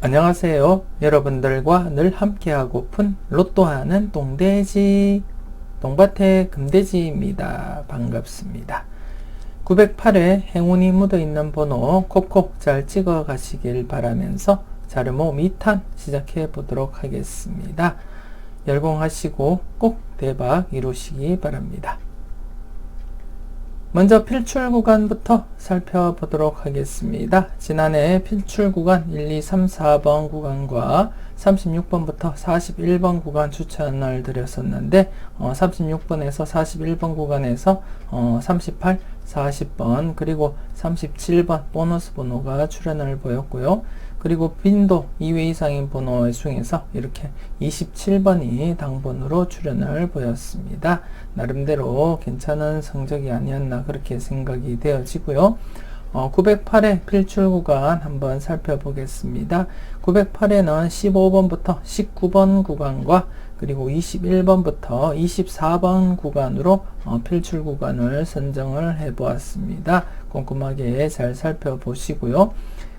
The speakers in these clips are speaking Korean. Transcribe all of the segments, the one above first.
안녕하세요. 여러분들과 늘 함께하고픈 로또하는 똥돼지 똥밭의 금돼지입니다. 반갑습니다. 908에 행운이 묻어있는 번호 콕콕 잘 찍어 가시길 바라면서 자르모 미탄 시작해 보도록 하겠습니다. 열공하시고 꼭 대박 이루시기 바랍니다. 먼저 필출 구간부터 살펴보도록 하겠습니다. 지난해 필출 구간 1, 2, 3, 4번 구간과 36번부터 41번 구간 추천을 드렸었는데 어, 36번에서 41번 구간에서 어, 38, 40번 그리고 37번 보너스 번호가 출현을 보였고요. 그리고 빈도 2회 이상인 번호 중에서 이렇게 27번이 당번으로 출현을 보였습니다. 나름대로 괜찮은 성적이 아니었나 그렇게 생각이 되어지고요. 어, 908의 필출 구간 한번 살펴보겠습니다. 908에는 15번부터 19번 구간과 그리고 21번부터 24번 구간으로 어, 필출 구간을 선정을 해 보았습니다. 꼼꼼하게 잘 살펴보시고요.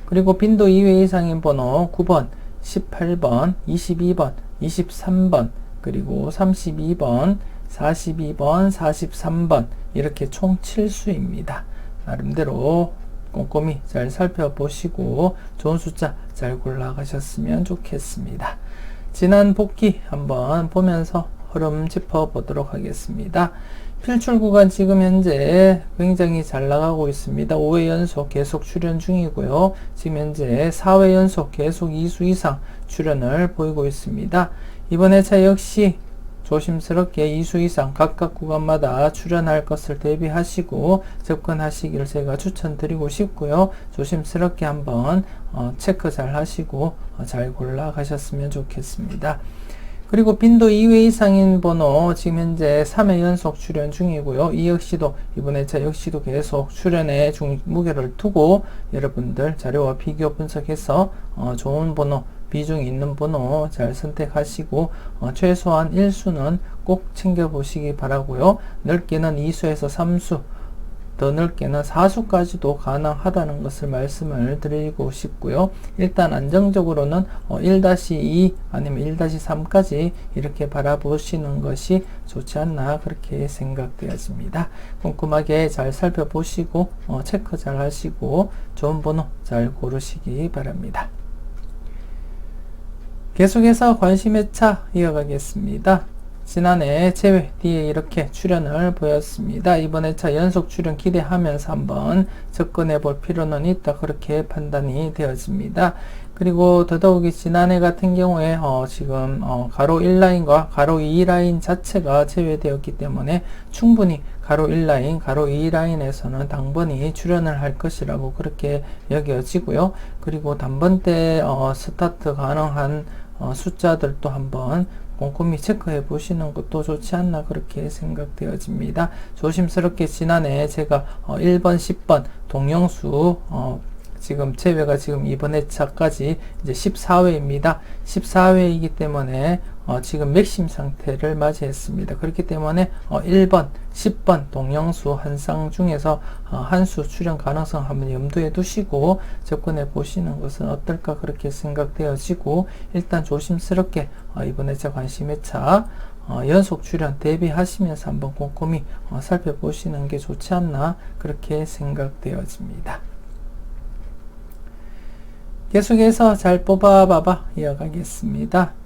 그리고 빈도 2회 이상인 번호 9번, 18번, 22번, 23번, 그리고 32번, 42번, 43번 이렇게 총 7수입니다. 나름대로 꼼꼼히 잘 살펴보시고 좋은 숫자 잘 골라가셨으면 좋겠습니다. 지난 복귀 한번 보면서 흐름 짚어보도록 하겠습니다. 필출 구간 지금 현재 굉장히 잘 나가고 있습니다. 5회 연속 계속 출연 중이고요. 지금 현재 4회 연속 계속 2수 이상 출연을 보이고 있습니다. 이번 회차 역시 조심스럽게 2수 이상 각각 구간마다 출연할 것을 대비하시고 접근하시기를 제가 추천드리고 싶고요. 조심스럽게 한번 어, 체크 잘 하시고 어, 잘 골라 가셨으면 좋겠습니다. 그리고 빈도 2회 이상인 번호 지금 현재 3회 연속 출연 중이고요. 이 역시도 이번에 제 역시도 계속 출연에 중 무게를 두고 여러분들 자료와 비교 분석해서 어, 좋은 번호 비중 있는 번호 잘 선택하시고 어, 최소한 1수는 꼭 챙겨 보시기 바라고요. 넓게는 2수에서 3수 더 넓게는 4수까지도 가능하다는 것을 말씀을 드리고 싶고요. 일단 안정적으로는 1-2 어, 아니면 1-3까지 이렇게 바라보시는 것이 좋지 않나 그렇게 생각되어집니다. 꼼꼼하게 잘 살펴보시고 어, 체크 잘 하시고 좋은 번호 잘 고르시기 바랍니다. 계속해서 관심의 차 이어가겠습니다. 지난해 제외 뒤에 이렇게 출연을 보였습니다. 이번 회차 연속 출연 기대하면서 한번 접근해 볼 필요는 있다. 그렇게 판단이 되어집니다. 그리고 더더욱이 지난해 같은 경우에 어 지금 어 가로 1라인과 가로 2라인 자체가 제외되었기 때문에 충분히 가로 1라인, 가로 2라인에서는 당번이 출연을 할 것이라고 그렇게 여겨지고요. 그리고 단번 때 어 스타트 가능한 어 숫자들도 한번 꼼꼼히 체크해 보시는 것도 좋지 않나 그렇게 생각되어집니다. 조심스럽게 지난해 제가 어 1번, 10번 동영수 어 지금 제외가 지금 이번 회차까지 이제 14회입니다. 14회이기 때문에 어 지금 맥심 상태를 맞이했습니다. 그렇기 때문에 어 1번, 10번 동영수 한 쌍 중에서 어 한수 출현 가능성 한번 염두에 두시고 접근해 보시는 것은 어떨까 그렇게 생각되어지고 일단 조심스럽게 어 이번 회차 관심 회차 어, 연속 출연 대비하시면서 한번 꼼꼼히 어, 살펴보시는 게 좋지 않나 그렇게 생각되어집니다. 계속해서 잘 뽑아봐봐 이어가겠습니다.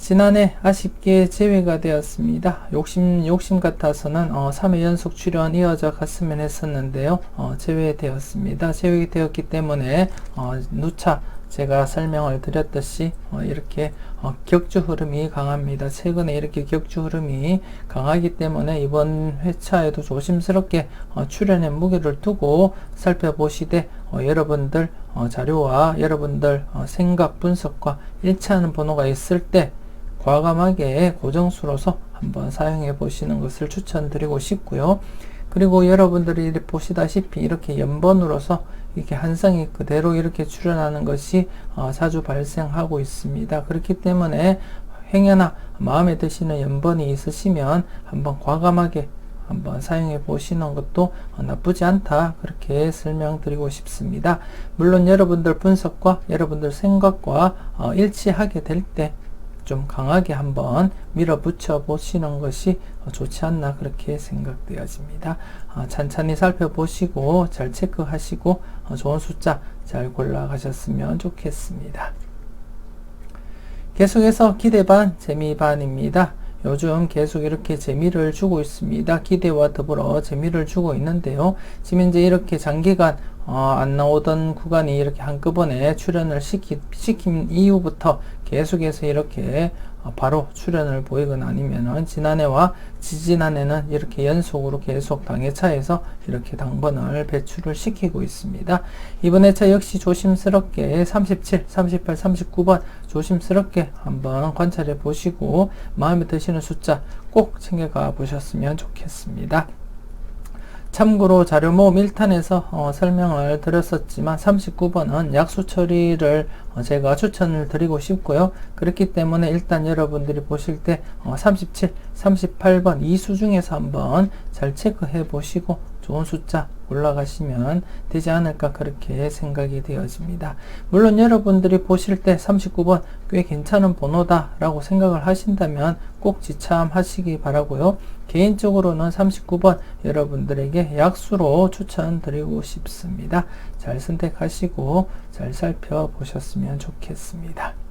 지난해 아쉽게 제외가 되었습니다. 욕심, 욕심 같아서는 어, 3회 연속 출연 이어져 갔으면 했었는데요. 어, 제외되었습니다. 제외되었기 때문에 어, 누차 제가 설명을 드렸듯이 어, 이렇게 어, 격주 흐름이 강합니다. 최근에 이렇게 격주 흐름이 강하기 때문에 이번 회차에도 조심스럽게 어, 출연의 무게를 두고 살펴보시되 어, 여러분들 어, 자료와 여러분들 어, 생각 분석과 일치하는 번호가 있을 때 과감하게 고정수로서 한번 사용해 보시는 것을 추천드리고 싶고요. 그리고 여러분들이 보시다시피 이렇게 연번으로서 이렇게 한 쌍이 그대로 이렇게 출현하는 것이 어, 자주 발생하고 있습니다. 그렇기 때문에 행여나 마음에 드시는 연번이 있으시면 한번 과감하게 한번 사용해 보시는 것도 어, 나쁘지 않다 그렇게 설명드리고 싶습니다. 물론 여러분들 분석과 여러분들 생각과 어, 일치하게 될 때 좀 강하게 한번 밀어붙여 보시는 것이 어, 좋지 않나 그렇게 생각되어집니다. 어, 찬찬히 살펴보시고 잘 체크하시고 어, 좋은 숫자 잘 골라가셨으면 좋겠습니다. 계속해서 기대 반, 재미 반입니다. 요즘 계속 이렇게 재미를 주고 있습니다. 기대와 더불어 재미를 주고 있는데요. 지금 이제 이렇게 장기간 어, 안 나오던 구간이 이렇게 한꺼번에 출연을 시키, 시킨 이후부터 계속해서 이렇게 어, 바로 출연을 보이거나 아니면은 지난해와 지지난해는 이렇게 연속으로 계속 당해차에서 이렇게 당번을 배출을 시키고 있습니다. 이번 해차 역시 조심스럽게 37, 38, 39번 조심스럽게 한번 관찰해 보시고 마음에 드시는 숫자 꼭 챙겨가 보셨으면 좋겠습니다. 참고로 자료 모음 1탄에서 어, 설명을 드렸었지만 39번은 약수 처리를 어, 제가 추천을 드리고 싶고요. 그렇기 때문에 일단 여러분들이 보실 때 어, 37, 38번 이 수 중에서 한번 잘 체크해 보시고 좋은 숫자 올라가시면 되지 않을까 그렇게 생각이 되어집니다. 물론 여러분들이 보실 때 39번 꽤 괜찮은 번호다 라고 생각을 하신다면 꼭 지참하시기 바라고요. 개인적으로는 39번 여러분들에게 약수로 추천드리고 싶습니다. 잘 선택하시고 잘 살펴보셨으면 좋겠습니다.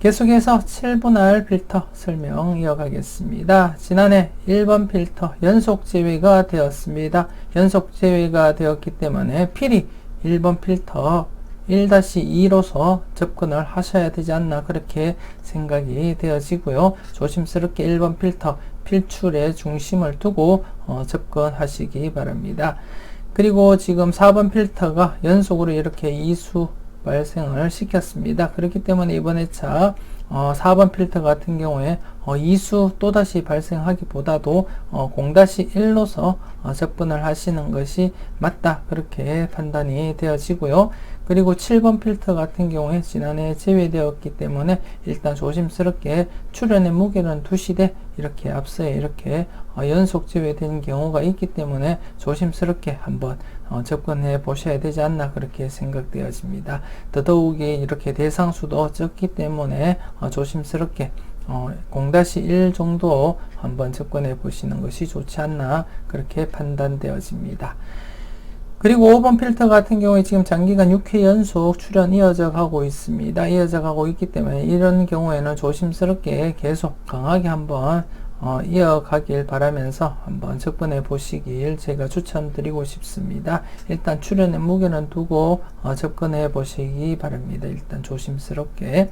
계속해서 7분할 필터 설명 이어가겠습니다. 지난해 1번 필터 연속 제외가 되었습니다. 연속 제외가 되었기 때문에 필히 1번 필터 1-2로서 접근을 하셔야 되지 않나 그렇게 생각이 되어지고요. 조심스럽게 1번 필터 필출에 중심을 두고 어, 접근하시기 바랍니다. 그리고 지금 4번 필터가 연속으로 이렇게 이수 발생을 시켰습니다. 그렇기 때문에 이번 회차 어, 4번 필터 같은 경우에 어, 이수 또다시 발생하기보다도 어, 0-1로서 어, 접근을 하시는 것이 맞다 그렇게 판단이 되어지고요. 그리고 7번 필터 같은 경우에 지난해 제외되었기 때문에 일단 조심스럽게 출연의 무게는 두시되 이렇게 앞서에 이렇게 어, 연속 제외된 경우가 있기 때문에 조심스럽게 한번 어, 접근해 보셔야 되지 않나 그렇게 생각되어집니다. 더더욱이 이렇게 대상수도 적기 때문에 어, 조심스럽게 어, 0-1 정도 한번 접근해 보시는 것이 좋지 않나 그렇게 판단되어집니다. 그리고 5번 필터 같은 경우에 지금 장기간 6회 연속 출연 이어져 가고 있습니다. 이어져 가고 있기 때문에 이런 경우에는 조심스럽게 계속 강하게 한번 어, 이어가길 바라면서 한번 접근해 보시길 제가 추천드리고 싶습니다. 일단 출연의 무게는 두고 어, 접근해 보시기 바랍니다. 일단 조심스럽게.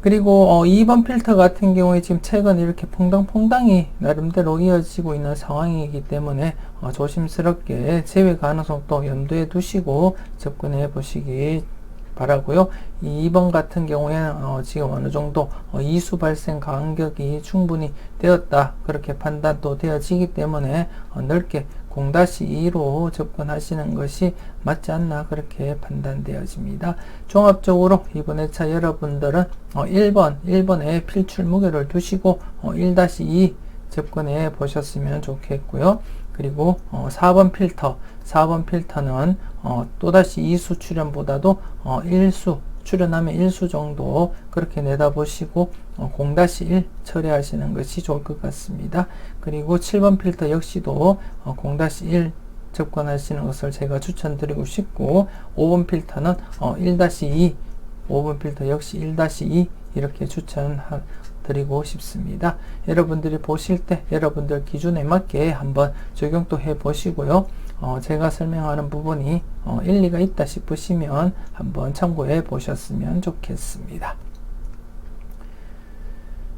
그리고 어, 2번 필터 같은 경우에 지금 최근 이렇게 퐁당퐁당이 나름대로 이어지고 있는 상황이기 때문에 어, 조심스럽게 제외 가능성도 염두에 두시고 접근해 보시기 바라고요. 2번 같은 경우에는 어, 지금 어느 정도 어, 이수 발생 간격이 충분히 되었다 그렇게 판단도 되어지기 때문에 어, 넓게 0-2로 접근하시는 것이 맞지 않나 그렇게 판단되어집니다. 종합적으로 이번 회차 여러분들은 1번, 어, 1번에 필출 무게를 두시고 1-2 어, 접근해 보셨으면 좋겠고요. 그리고 4번 필터, 4번 필터는 또다시 2수 출연보다도 1수 출연하면 1수 정도 그렇게 내다보시고 0-1 처리하시는 것이 좋을 것 같습니다. 그리고 7번 필터 역시도 0-1 접근하시는 것을 제가 추천드리고 싶고 5번 필터는 1-2 5번 필터 역시 1-2 이렇게 추천 드리고 싶습니다. 여러분들이 보실 때 여러분들 기준에 맞게 한번 적용도 해 보시고요. 어, 제가 설명하는 부분이 어, 일리가 있다 싶으시면 한번 참고해 보셨으면 좋겠습니다.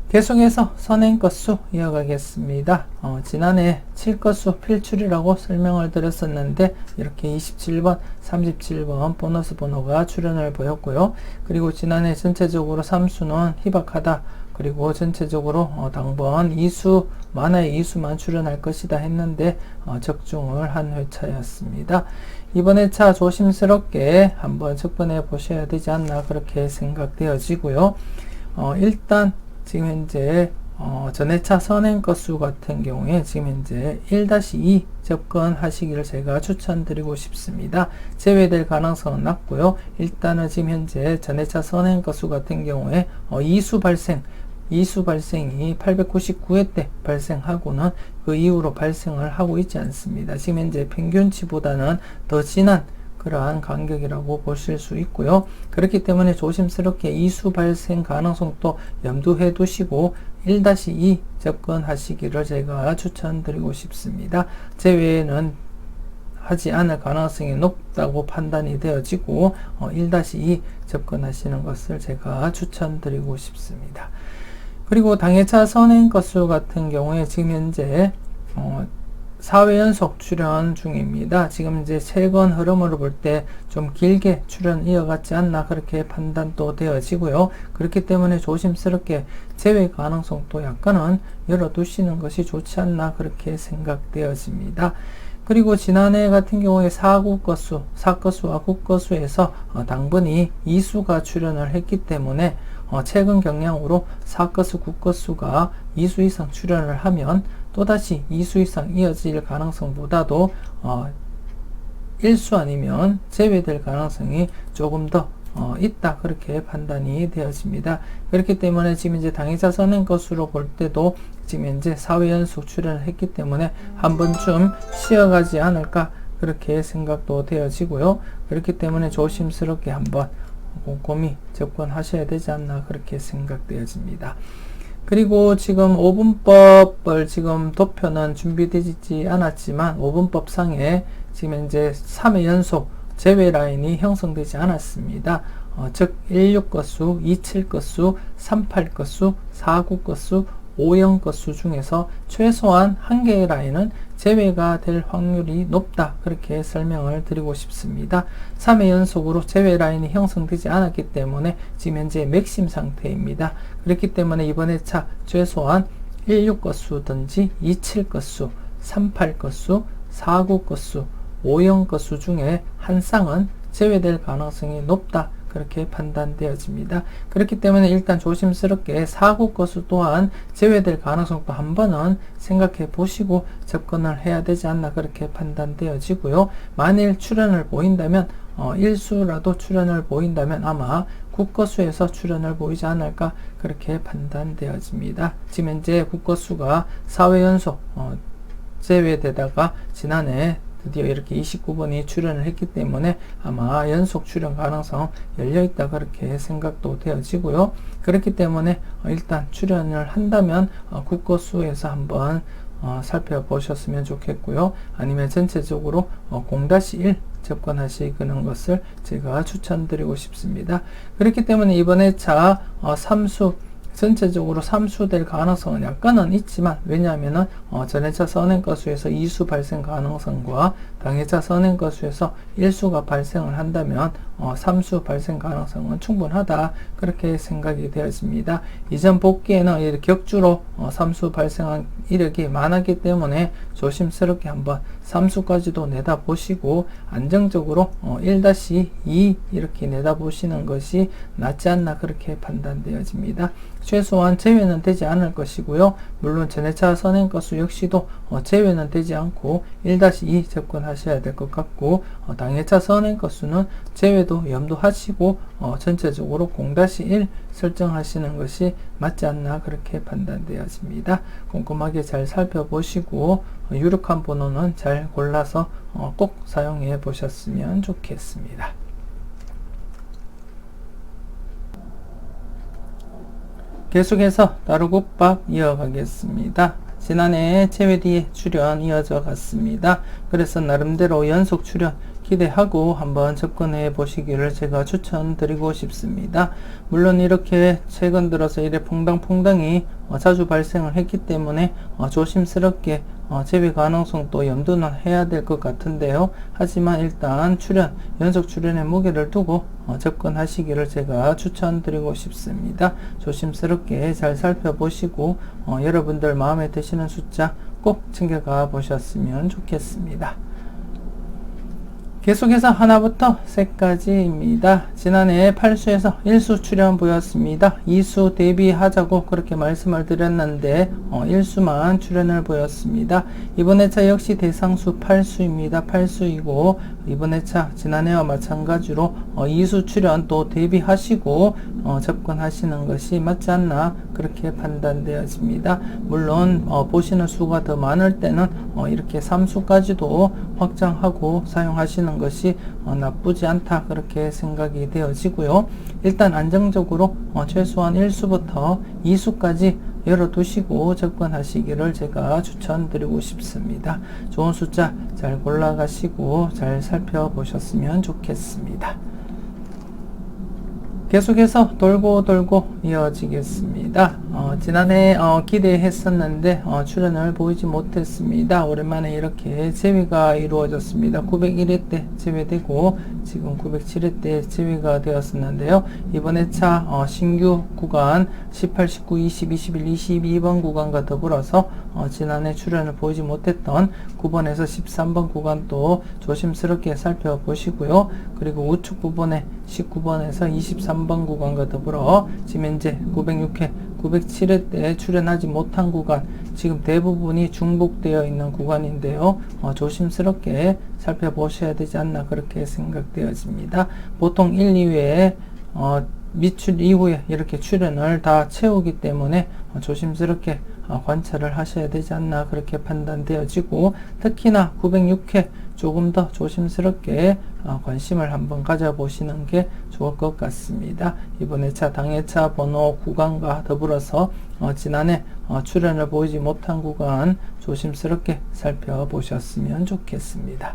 계속해서 선행 건수 이어가겠습니다. 어, 지난해 7건수 필출이라고 설명을 드렸었는데 이렇게 27번, 37번 보너스 번호가 출현을 보였고요. 그리고 지난해 전체적으로 3수는 희박하다. 그리고 전체적으로 어, 당번 2수 만화의 2수만 출현할 것이다 했는데 어, 적중을 한 회차였습니다. 이번 회차 조심스럽게 한번 접근해 보셔야 되지 않나 그렇게 생각되어지고요. 어, 일단 지금 현재 어, 전해차 선행 건수 같은 경우에 지금 현재 1-2 접근하시기를 제가 추천드리고 싶습니다. 제외될 가능성은 낮고요. 일단은 지금 현재 전해차 선행 건수 같은 경우에 어, 이수 발생 이수 발생이 899회 때 발생하고는 그 이후로 발생을 하고 있지 않습니다. 지금 현재 평균치보다는 더 진한 그러한 간격이라고 보실 수 있고요. 그렇기 때문에 조심스럽게 이수 발생 가능성도 염두해 두시고 1-2 접근하시기를 제가 추천드리고 싶습니다. 제외에는 하지 않을 가능성이 높다고 판단이 되어지고 어, 1-2 접근하시는 것을 제가 추천드리고 싶습니다. 그리고 당해차 선행 건수 같은 경우에 지금 현재 어, 4회 연속 출연 중입니다. 지금 이제 최근 흐름으로 볼 때 좀 길게 출연 이어갔지 않나 그렇게 판단도 되어지고요. 그렇기 때문에 조심스럽게 제외 가능성도 약간은 열어두시는 것이 좋지 않나 그렇게 생각되어집니다. 그리고 지난해 같은 경우에 4구 건수, 4건수와 9건수에서 어, 당분이 2수가 출연을 했기 때문에 어, 최근 경향으로 4건수, 9건수가 2수 이상 출연을 하면 또다시 2수 이상 이어질 가능성보다도 어, 1수 아니면 제외될 가능성이 조금 더 어, 있다 그렇게 판단이 되어집니다. 그렇기 때문에 지금 이제 당의자 선행 것으로 볼 때도 지금 현재 4회 연속 출연을 했기 때문에 한 번쯤 쉬어가지 않을까 그렇게 생각도 되어지고요. 그렇기 때문에 조심스럽게 한번 꼼꼼히 접근하셔야 되지 않나 그렇게 생각되어집니다. 그리고 지금 5분법을 지금 도표는 준비되지 않았지만 5분법 상에 지금 현재 3회 연속 제외 라인이 형성되지 않았습니다. 어, 즉 16것수, 27것수, 38것수, 49것수, 50것수 중에서 최소한 한 개의 라인은 제외가 될 확률이 높다. 그렇게 설명을 드리고 싶습니다. 3회 연속으로 제외 라인이 형성되지 않았기 때문에 지금 현재 맥심 상태입니다. 그렇기 때문에 이번에 차 최소한 16 것수든지 27 것수, 38 것수, 49 것수, 50 것수 중에 한 쌍은 제외될 가능성이 높다. 그렇게 판단되어집니다. 그렇기 때문에 일단 조심스럽게 사고 것수 또한 제외될 가능성도 한 번은 생각해 보시고 접근을 해야 되지 않나 그렇게 판단되어지고요. 만일 출연을 보인다면 어, 일수라도 출연을 보인다면 아마 국거수에서 출연을 보이지 않을까 그렇게 판단되어집니다. 지금 현재 국거수가 4회 연속 어, 제외되다가 지난해 드디어 이렇게 29번이 출연을 했기 때문에 아마 연속 출연 가능성 열려있다 그렇게 생각도 되어지고요. 그렇기 때문에 어, 일단 출연을 한다면 어, 국거수에서 한번 어, 살펴보셨으면 좋겠고요. 아니면 전체적으로 0-1 접근하시는 것을 제가 추천드리고 싶습니다. 그렇기 때문에 이번에 차 3수 전체적으로 3수 될 가능성은 약간은 있지만 왜냐하면 어, 전해차 선행 가수에서 2수 발생 가능성과 당해차 선행가수에서 1수가 발생을 한다면 어, 3수 발생 가능성은 충분하다 그렇게 생각이 되어집니다. 이전 복귀에는 격주로 어, 3수 발생한 이력이 많았기 때문에 조심스럽게 한번 3수까지도 내다보시고 안정적으로 어, 1-2 이렇게 내다보시는 것이 낫지 않나 그렇게 판단되어집니다. 최소한 제외는 되지 않을 것이고요. 물론 전해차 선행 건수 역시도 어, 제외는 되지 않고 1-2 접근 하셔야 될 것 같고 어, 당해차 선행 건수는 제외도 염두하시고 어, 전체적으로 0-1 설정하시는 것이 맞지 않나 그렇게 판단되어집니다. 꼼꼼하게 잘 살펴보시고 어, 유력한 번호는 잘 골라서 어, 꼭 사용해 보셨으면 좋겠습니다. 계속해서 따르국밥 이어가겠습니다. 지난해 체외디에 출연 이어져 갔습니다. 그래서 나름대로 연속 출연 기대하고 한번 접근해 보시기를 제가 추천드리고 싶습니다. 물론 이렇게 최근 들어서 이래 퐁당퐁당이 어, 자주 발생을 했기 때문에 어, 조심스럽게 어, 재배 가능성도 염두는 해야 될 것 같은데요. 하지만 일단 출연, 연속 출연의 무게를 두고 접근하시기를 제가 추천드리고 싶습니다. 조심스럽게 잘 살펴보시고 여러분들 마음에 드시는 숫자 꼭 챙겨가 보셨으면 좋겠습니다. 계속해서 하나부터 세까지입니다. 지난해 8수에서 1수 출연 보였습니다. 2수 대비하자고 그렇게 말씀을 드렸는데 어, 1수만 출연을 보였습니다. 이번 회차 역시 대상수 8수입니다. 8수이고 이번 회차 지난해와 마찬가지로 어, 2수 출연 또 대비하시고 어, 접근하시는 것이 맞지 않나 그렇게 판단되어집니다. 물론 어, 보시는 수가 더 많을 때는 어, 이렇게 3수까지도 확장하고 사용하시는 것이 어, 나쁘지 않다 그렇게 생각이 되어지고요. 일단 안정적으로 어, 최소한 1수부터 2수까지 열어두시고 접근하시기를 제가 추천드리고 싶습니다. 좋은 숫자 잘 골라가시고 잘 살펴보셨으면 좋겠습니다. 계속해서 돌고 돌고 이어지겠습니다. 어, 지난해 어, 기대했었는데 어, 출연을 보이지 못했습니다. 오랜만에 이렇게 제외가 이루어졌습니다. 901회 때 제외되고 지금 907회 때 제외가 되었었는데요. 이번 회차 어, 신규 구간 18, 19, 20, 21, 22번 구간과 더불어서 어, 지난해 출연을 보이지 못했던 9번에서 13번 구간도 조심스럽게 살펴보시고요. 그리고 우측 부분에 19번에서 23번 구간과 더불어 현재 906회, 907회 때 출연하지 못한 구간 지금 대부분이 중복되어 있는 구간인데요. 어, 조심스럽게 살펴보셔야 되지 않나 그렇게 생각되어집니다. 보통 1, 2회에 어, 미출 이후에 이렇게 출연을 다 채우기 때문에 어, 조심스럽게 어, 관찰을 하셔야 되지 않나 그렇게 판단되어지고 특히나 906회 조금 더 조심스럽게 어, 관심을 한번 가져보시는 게 좋을 것 같습니다. 이번 회차 당회차 번호 구간과 더불어서 어, 지난해 어, 출연을 보이지 못한 구간 조심스럽게 살펴보셨으면 좋겠습니다.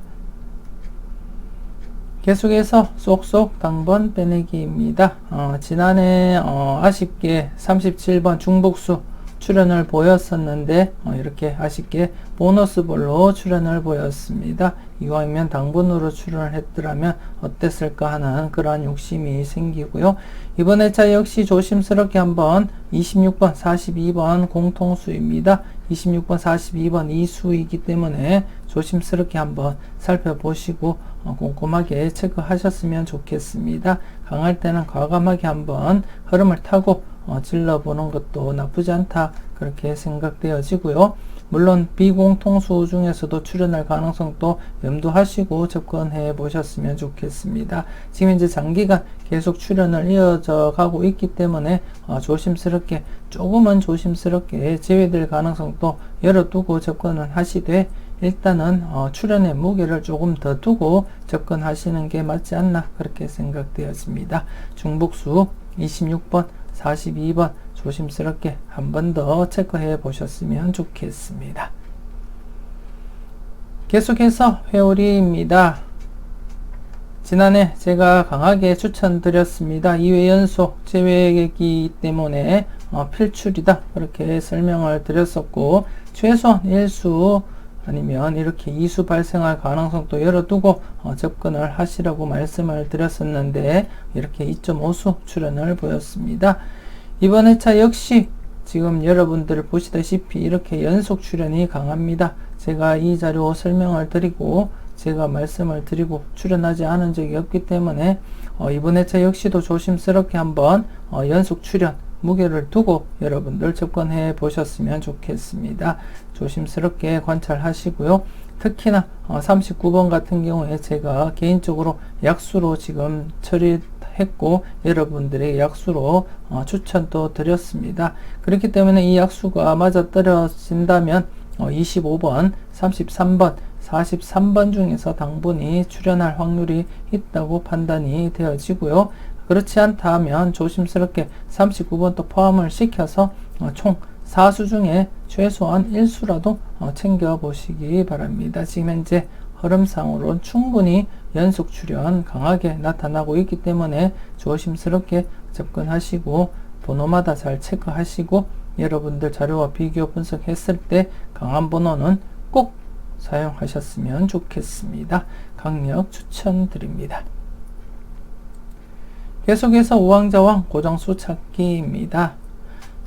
계속해서 쏙쏙 당번 빼내기입니다. 어, 지난해 어, 아쉽게 37번 중복수 출연을 보였었는데 어, 이렇게 아쉽게 보너스 볼로 출연을 보였습니다. 이왕이면 당분으로 출연을 했더라면 어땠을까 하는 그러한 욕심이 생기고요. 이번 회차 역시 조심스럽게 한번 26번, 42번 공통수입니다. 26번, 42번 이수이기 때문에 조심스럽게 한번 살펴보시고 어, 꼼꼼하게 체크하셨으면 좋겠습니다. 강할 때는 과감하게 한번 흐름을 타고 어, 질러보는 것도 나쁘지 않다 그렇게 생각되어지고요. 물론 비공통수 중에서도 출연할 가능성도 염두하시고 접근해 보셨으면 좋겠습니다. 지금 이제 장기간 계속 출연을 이어져 가고 있기 때문에 어, 조심스럽게 조금은 조심스럽게 제외될 가능성도 열어두고 접근을 하시되 일단은 어, 출연의 무게를 조금 더 두고 접근하시는 게 맞지 않나 그렇게 생각되었습니다. 중복수 26번 42번 조심스럽게 한 번 더 체크해 보셨으면 좋겠습니다. 계속해서 회오리입니다. 지난해 제가 강하게 추천드렸습니다. 2회 연속 제외이기 때문에 어, 필출이다 그렇게 설명을 드렸었고 최소한 1수 아니면 이렇게 이수 발생할 가능성도 열어두고 어, 접근을 하시라고 말씀을 드렸었는데 이렇게 2.5수 출현을 보였습니다. 이번 회차 역시 지금 여러분들 보시다시피 이렇게 연속 출현이 강합니다. 제가 이 자료 설명을 드리고 제가 말씀을 드리고 출연하지 않은 적이 없기 때문에 어, 이번 회차 역시도 조심스럽게 한번 어, 연속 출연 무게를 두고 여러분들 접근해 보셨으면 좋겠습니다. 조심스럽게 관찰하시고요. 특히나 어, 39번 같은 경우에 제가 개인적으로 약수로 지금 처리했고 여러분들의 약수로 어, 추천도 드렸습니다. 그렇기 때문에 이 약수가 맞아떨어진다면 어, 25번, 33번, 43번 중에서 당분이 출연할 확률이 있다고 판단이 되어지고요. 그렇지 않다면 조심스럽게 39번 또 포함을 시켜서 어, 총 4수 중에 최소한 1수라도 어, 챙겨 보시기 바랍니다. 지금 현재 흐름상으로는 충분히 연속 출현 강하게 나타나고 있기 때문에 조심스럽게 접근하시고 번호마다 잘 체크하시고 여러분들 자료와 비교 분석했을 때 강한 번호는 꼭 사용하셨으면 좋겠습니다. 강력 추천드립니다. 계속해서 우왕좌왕 고정수 찾기입니다.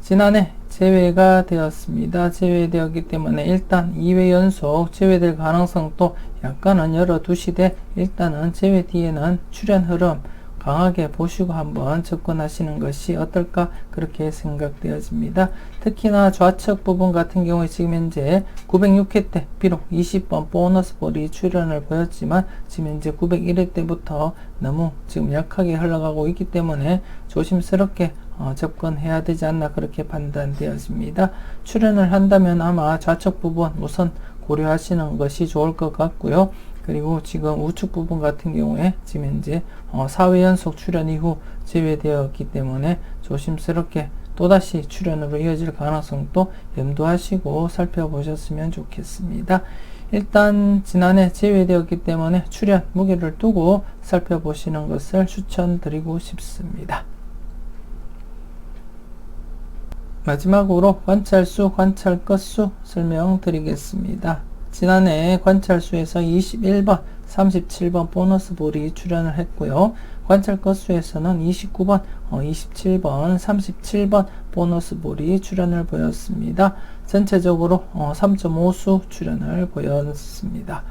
지난해 제외가 되었습니다. 제외되었기 때문에 일단 2회 연속 제외될 가능성도 약간은 열어두시되 일단은 제외 뒤에는 출현 흐름 강하게 보시고 한번 접근하시는 것이 어떨까 그렇게 생각되어집니다. 특히나 좌측 부분 같은 경우에 지금 현재 906회 때 비록 20번 보너스 볼이 출현을 보였지만 지금 현재 901회 때부터 너무 지금 약하게 흘러가고 있기 때문에 조심스럽게 어, 접근해야 되지 않나 그렇게 판단되어집니다. 출현을 한다면 아마 좌측 부분 우선 고려하시는 것이 좋을 것 같고요. 그리고 지금 우측 부분 같은 경우에 지금 현재 어, 4회 연속 출현 이후 제외되었기 때문에 조심스럽게 또다시 출현으로 이어질 가능성도 염두하시고 살펴보셨으면 좋겠습니다. 일단 지난해 제외되었기 때문에 출현 무게를 두고 살펴보시는 것을 추천드리고 싶습니다. 마지막으로 관찰수, 관찰 건수 설명드리겠습니다. 지난해 관찰수에서 21번, 37번 보너스 볼이 출연을 했고요. 관찰 건수에서는 29번, 27번, 37번 보너스 볼이 출연을 보였습니다. 전체적으로 3.5수 출연을 보였습니다.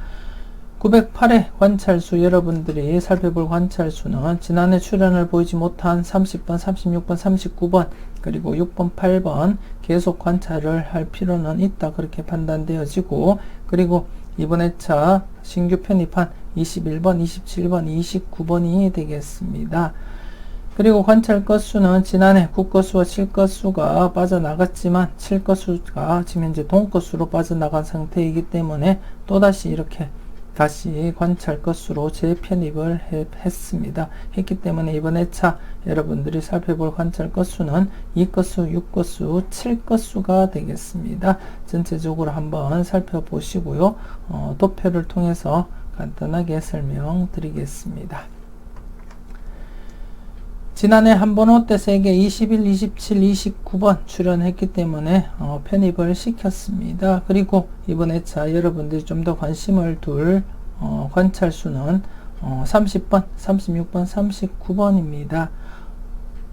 908회 관찰수 여러분들이 살펴볼 관찰수는 지난해 출연을 보이지 못한 30번, 36번, 39번 그리고 6번, 8번 계속 관찰을 할 필요는 있다 그렇게 판단되어지고 그리고 이번 회차 신규 편입한 21번, 27번, 29번이 되겠습니다. 그리고 관찰 건수는 지난해 국거수와 칠거수가 빠져나갔지만 칠거수가 지금 현재 동거수로 빠져나간 상태이기 때문에 또다시 이렇게 다시 관찰 것수로 재편입을 해, 했습니다. 했기 때문에 이번 회차 여러분들이 살펴볼 관찰 것수는 2것수, 6것수, 7것수가 되겠습니다. 전체적으로 한번 살펴보시고요. 어, 도표를 통해서 간단하게 설명드리겠습니다. 지난해 한번호 때 세계 21, 27, 29번 출연했기 때문에 어, 편입을 시켰습니다. 그리고 이번 회차 여러분들이 좀 더 관심을 둘 어, 관찰수는 어, 30번, 36번, 39번입니다.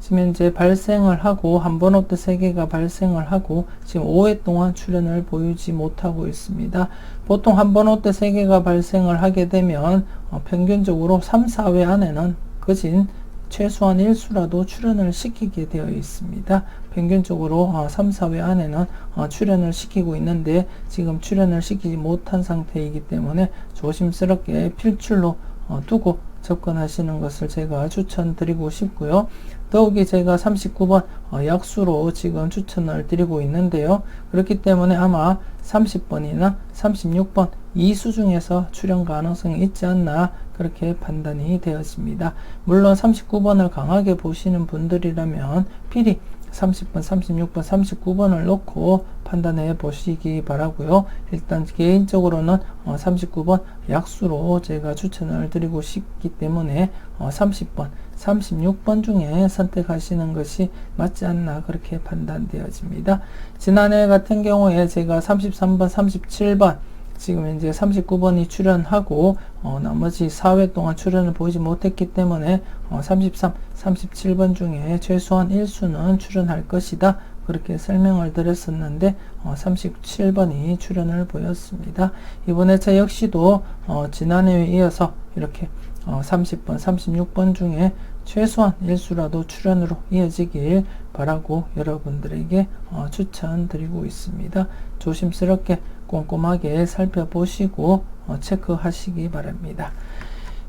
지금 현재 발생을 하고 한번호 때 3개가 발생을 하고 지금 5회 동안 출연을 보이지 못하고 있습니다. 보통 한번호 때 3개가 발생을 하게 되면 어, 평균적으로 3, 4회 안에는 거진 최소한 1수라도 출연을 시키게 되어 있습니다. 평균적으로 3, 어, 4회 안에는 어, 출연을 시키고 있는데 지금 출연을 시키지 못한 상태이기 때문에 조심스럽게 필출로 어, 두고 접근하시는 것을 제가 추천드리고 싶고요. 더욱이 제가 39번 약수로 지금 추천을 드리고 있는데요. 그렇기 때문에 아마 30번이나 36번 이 수 중에서 출연 가능성이 있지 않나 그렇게 판단이 되었습니다. 물론 39번을 강하게 보시는 분들이라면 필히 30번, 36번, 39번을 놓고 판단해 보시기 바라고요. 일단 개인적으로는 39번 어, 약수로 제가 추천을 드리고 싶기 때문에 30번, 어, 36번 중에 선택하시는 것이 맞지 않나 그렇게 판단되어집니다. 지난해 같은 경우에 제가 33번, 37번 지금 현재 39번이 출연하고 어, 나머지 4회 동안 출연을 보이지 못했기 때문에 어, 33, 37번 중에 최소한 1수는 출연할 것이다. 그렇게 설명을 드렸었는데 어, 37번이 출연을 보였습니다. 이번 회차 역시도 어, 지난해에 이어서 이렇게 어, 30번, 36번 중에 최소한 1수라도 출연으로 이어지길 바라고 여러분들에게 어, 추천드리고 있습니다. 조심스럽게 꼼꼼하게 살펴보시고 어, 체크하시기 바랍니다.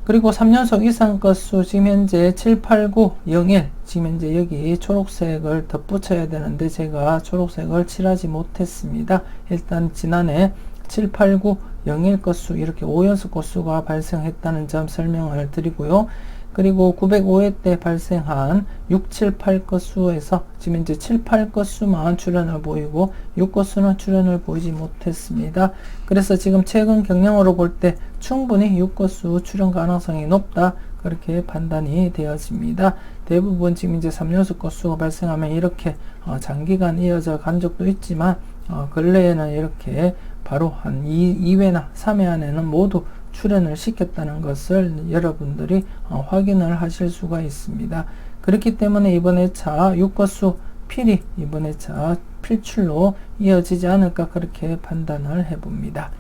그리고 3년속 이상 건수 지금 현재 7, 8, 9, 01 지금 현재 여기 초록색을 덧붙여야 되는데 제가 초록색을 칠하지 못했습니다. 일단 지난해 7, 8, 9, 01 건수 이렇게 5연속 건수가 발생했다는 점 설명을 드리고요. 그리고 905회 때 발생한 6, 7, 8 건수에서 지금 현재 7, 8 건수만 출현을 보이고 6 건수는 출현을 보이지 못했습니다. 그래서 지금 최근 경량으로 볼 때 충분히 6 건수 출현 가능성이 높다. 그렇게 판단이 되어집니다. 대부분 지금 이제 3연속 건수가 발생하면 이렇게 어, 장기간 이어져 간 적도 있지만 어, 근래에는 이렇게 바로 한 2, 2회나 3회 안에는 모두 출연을 시켰다는 것을 여러분들이 어, 확인을 하실 수가 있습니다. 그렇기 때문에 이번 회차 6거수 필히 이번에 차 필출로 이어지지 않을까 그렇게 판단을 해봅니다.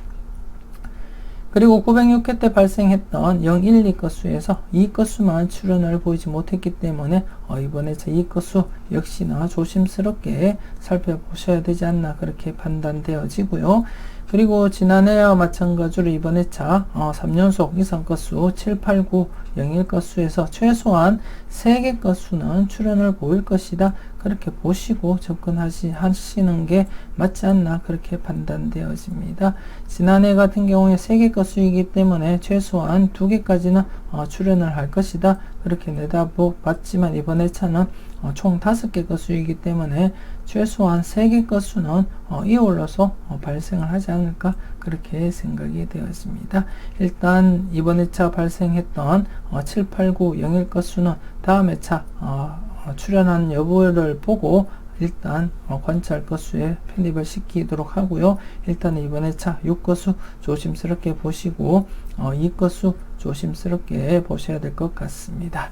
그리고 906회 때 발생했던 0, 1, 2 건수에서 2 건수만 출현을 보이지 못했기 때문에 어, 이번에 제2 건수 역시나 조심스럽게 살펴보셔야 되지 않나 그렇게 판단되어지고요. 그리고 지난해와 마찬가지로 이번 회차 어, 3연속 이상 건수 7, 8, 9, 01 건수에서 최소한 3개 건수는 출현을 보일 것이다. 그렇게 보시고 접근하시, 하시는 게 맞지 않나 그렇게 판단되어집니다. 지난해 같은 경우에 3개 건수이기 때문에 최소한 2개까지는 어, 출현을 할 것이다. 그렇게 내다봤지만 이번 회차는 어, 총 5개 건수이기 때문에 최소한 3개 건수는 어, 이올러서 어, 발생을 하지 않을까 그렇게 생각이 되었습니다. 일단 이번 회차 발생했던 어, 7, 8, 9, 01 건수는 다음 회차 어, 어, 출연한 여부를 보고 일단 어, 관찰 건수에 편입을 시키도록 하고요. 일단 이번 회차 6건수 조심스럽게 보시고 어, 2건수 조심스럽게 보셔야 될 것 같습니다.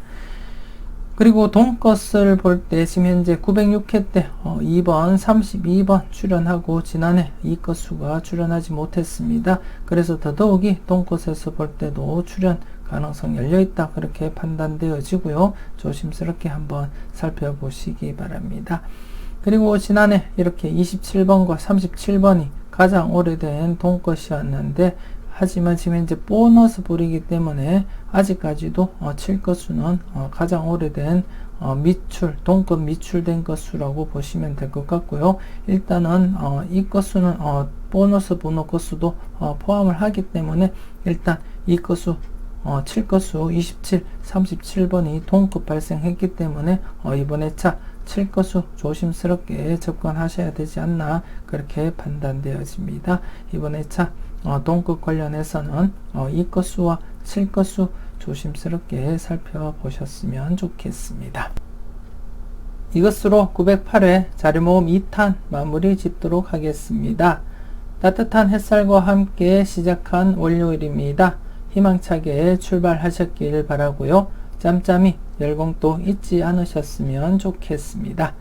그리고 돈것을 볼 때 지금 현재 906회 때 어, 2번, 32번 출연하고 지난해 이것수가 출연하지 못했습니다. 그래서 더더욱이 돈것에서 볼 때도 출연 가능성 열려있다 그렇게 판단되어지고요. 조심스럽게 한번 살펴보시기 바랍니다. 그리고 지난해 이렇게 27번과 37번이 가장 오래된 돈것이었는데 하지만 지금 현재 보너스 볼이기 때문에 아직까지도 어, 7것수는 어, 가장 오래된 어, 미출, 동급 미출된 것수라고 보시면 될 것 같고요. 일단은 어, 이 것수는 어, 보너스 번호 것수도 어, 포함을 하기 때문에 일단 이 것수 어, 7것수 27, 37번이 동급 발생했기 때문에 어, 이번 회차 7것수 조심스럽게 접근하셔야 되지 않나 그렇게 판단되어집니다. 이번 회차 어, 동급 관련해서는 어, 2것수와 7것수 조심스럽게 살펴보셨으면 좋겠습니다. 이것으로 908회 자료 모음 2탄 마무리 짓도록 하겠습니다. 따뜻한 햇살과 함께 시작한 월요일입니다. 희망차게 출발하셨길 바라고요. 짬짬이 열공도 잊지 않으셨으면 좋겠습니다.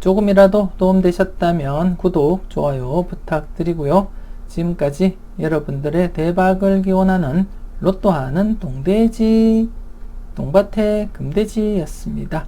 조금이라도 도움되셨다면 구독, 좋아요 부탁드리고요. 지금까지 여러분들의 대박을 기원하는 로또하는 동돼지, 동밭의 금돼지였습니다.